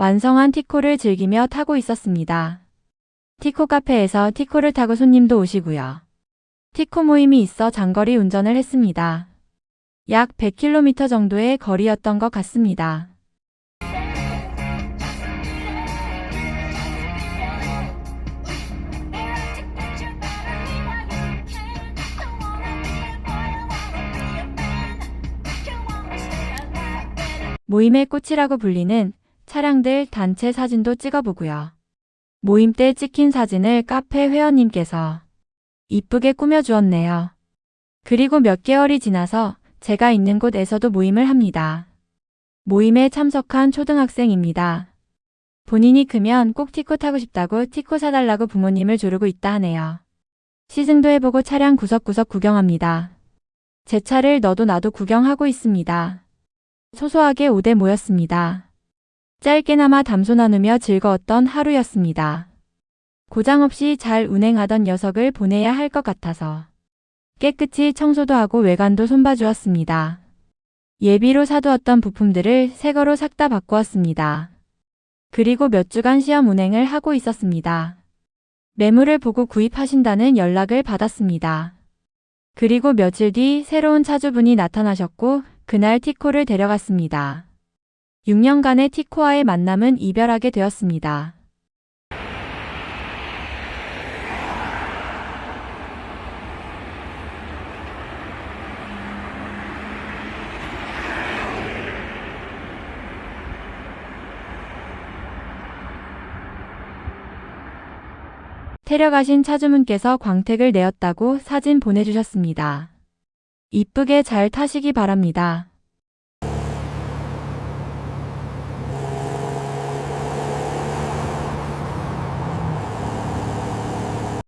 완성한 티코를 즐기며 타고 있었습니다. 티코 카페에서 티코를 타고 손님도 오시고요. 티코 모임이 있어 장거리 운전을 했습니다. 약 100km 정도의 거리였던 것 같습니다. 모임의 꽃이라고 불리는 차량들 단체 사진도 찍어보고요. 모임 때 찍힌 사진을 카페 회원님께서 이쁘게 꾸며주었네요. 그리고 몇 개월이 지나서 제가 있는 곳에서도 모임을 합니다. 모임에 참석한 초등학생입니다. 본인이 크면 꼭 티코 타고 싶다고 티코 사달라고 부모님을 조르고 있다 하네요. 시승도 해보고 차량 구석구석 구경합니다. 제 차를 너도 나도 구경하고 있습니다. 소소하게 5대 모였습니다. 짧게나마 담소 나누며 즐거웠던 하루였습니다. 고장 없이 잘 운행하던 녀석을 보내야 할 것 같아서 깨끗이 청소도 하고 외관도 손봐주었습니다. 예비로 사두었던 부품들을 새 거로 싹 다 바꾸었습니다. 그리고 몇 주간 시험 운행을 하고 있었습니다. 매물을 보고 구입하신다는 연락을 받았습니다. 그리고 며칠 뒤 새로운 차주분이 나타나셨고 그날 티코를 데려갔습니다. 6년간의 티코와의 만남은 이별하게 되었습니다. 데려가신 차주분께서 광택을 내었다고 사진 보내주셨습니다. 이쁘게 잘 타시기 바랍니다.